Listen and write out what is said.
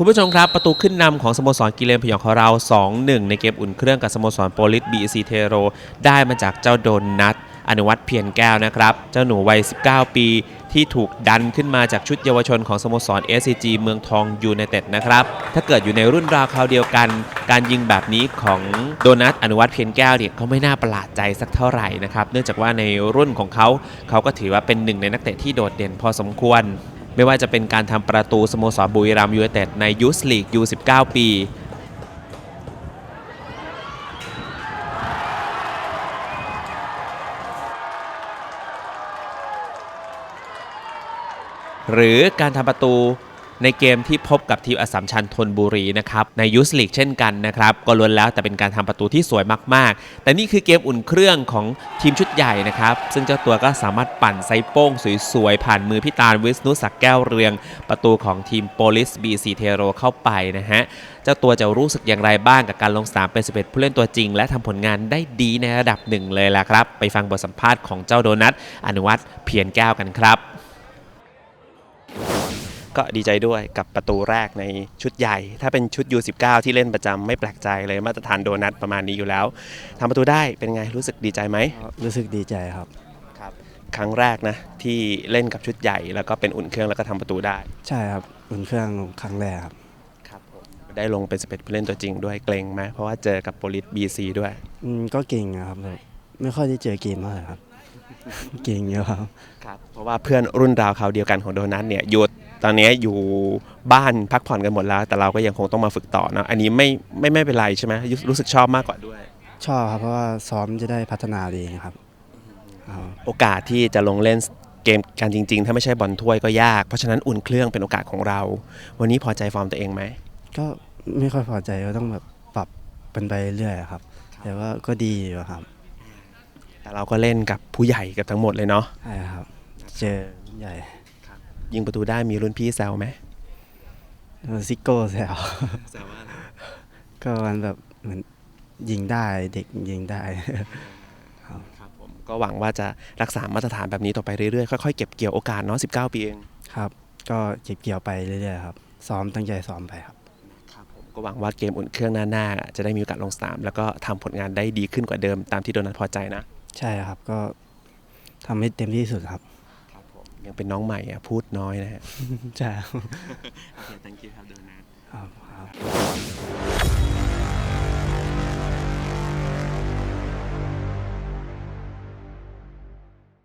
คุณผู้ชมครับ ประตูขึ้นนำของสโมสรกิเลนพยองของเรา 2-1 ในเกมอุ่นเครื่องกับสโมสรโปลิสบีซีเทโร ได้มาจากเจ้าโดนนัทอนุวัตเพียรแก้วนะครับ เจ้าหนูวัย 19 ปี ที่ถูกดันขึ้นมาจากชุดเยาวชนของสโมสร SCG เมืองทองยูไนเต็ดนะครับ ถ้าเกิดอยู่ในรุ่นราวคราวเดียวกัน การยิงแบบนี้ของโดนัทอนุวัตเพียรแก้วเนี่ยก็ไม่น่าประหลาดใจสักเท่าไหร่นะครับ เนื่องจากว่าในรุ่นของเขา เขาก็ถือว่าเป็นหนึ่งในนักเตะที่โดดเด่นพอสมควร ไม่ว่าจะเป็นการทำประตูสโมสรบุรีรัมย์ยูไนเต็ดในยูสลีกยู19 ปี หรือการทำประตู ในเกมที่พบกับทีมอสสัมชัญธนบุรีนะครับในยูสลีกเช่นกันนะครับก็ล้วนแล้วแต่เป็นการทำประตูที่สวยมากๆ แต่นี่คือเกมอุ่นเครื่องของทีมชุดใหญ่นะครับซึ่งเจ้าตัวก็สามารถปั่นไซโป้งสวยๆผ่านมือพิตาลวิสนุศักแก้วเรือง ประตูของทีมโปลิสบีซีเทโรเข้าไปนะฮะเจ้าตัวจะรู้สึกอย่างไรบ้างกับการลงสนามเป็น 11 ผู้เล่นตัวจริง และทำผลงานได้ดีในระดับหนึ่งเลยล่ะครับ ไปฟังบทสัมภาษณ์ของเจ้าโดนัทอนุวัตเพียรแก้วกันครับ ก็ดีใจด้วยกับประตูแรกในชุดใหญ่ ถ้าเป็นชุด U19 ที่เล่นประจำไม่แปลกใจเลยมาตรฐานโดนัทประมาณนี้อยู่แล้วทำประตูได้เป็นไงรู้สึกดีใจไหมก็รู้สึกดีใจครับครับ ครั้งแรกนะที่เล่นกับชุดใหญ่ แล้วก็เป็นอุ่นเครื่องแล้วก็ทำประตูได้ ใช่ครับอุ่นเครื่องครั้งแรกครับครับผมได้ลงเป็น11ผู้เล่นตัวจริงด้วยเกรงไหมเพราะว่าเจอกับโปลิสบีซีด้วยอืมก็เก่งอะครับแบบไม่ค่อยได้เจอเกมเท่าไหร่ครับ เก่งเยอะครับ ครับ เพราะว่าเพื่อนรุ่นราวคราวเดียวกันของโดนัทเนี่ยอยู่ ตอนนี้อยู่บ้านพักผ่อนกันหมดแล้ว แต่เราก็ยังคงต้องมาฝึกต่อเนอะอันนี้ไม่ไม่ไม่เป็นไรใช่ไหมรู้รู้สึกชอบมากกว่าด้วย ชอบครับเพราะว่าซ้อมจะได้พัฒนาดีครับครับ โอกาสที่จะลงเล่นเกมการจริง ๆ ถ้าไม่ใช่บอลถ้วยก็ยาก เพราะฉะนั้นอุ่นเครื่องเป็นโอกาสของเรา วันนี้พอใจฟอร์มตัวเองไหมก็ไม่ค่อยพอใจก็ต้องแบบปรับเป็นไปเรื่อยๆครับ แต่ว่าก็ดีอยู่ครับ แต่เราก็เล่นกับผู้ใหญ่กับทั้งหมดเลยเนาะใช่ครับ เจอรุ่นใหญ่ ยิงประตูได้มีรุ่นพี่แซวไหมซิโก้แซวแซวว่าก็มันแบบเหมือนยิงได้เด็กยิงได้ครับผมก็หวังว่าจะรักษามาตรฐานแบบนี้ต่อไปเรื่อยๆค่อยๆเก็บเกี่ยวโอกาสเนาะ19 ปีเองครับ ก็เก็บเกี่ยวไปเรื่อยๆครับซ้อมตั้งใจซ้อมไปครับครับผมก็หวังว่าเกมอุ่นเครื่องหน้าๆจะได้มีโอกาสลงสนาม แล้วก็ทำผลงานได้ดีขึ้นกว่าเดิมตามที่โดนัทพอใจนะ ใช่ครับก็ทำให้เต็มที่สุดครับครับผม ยังเป็นน้องใหม่อะพูดน้อยนะฮะใช่ครับโอเค thank you ครับโดนัทครับ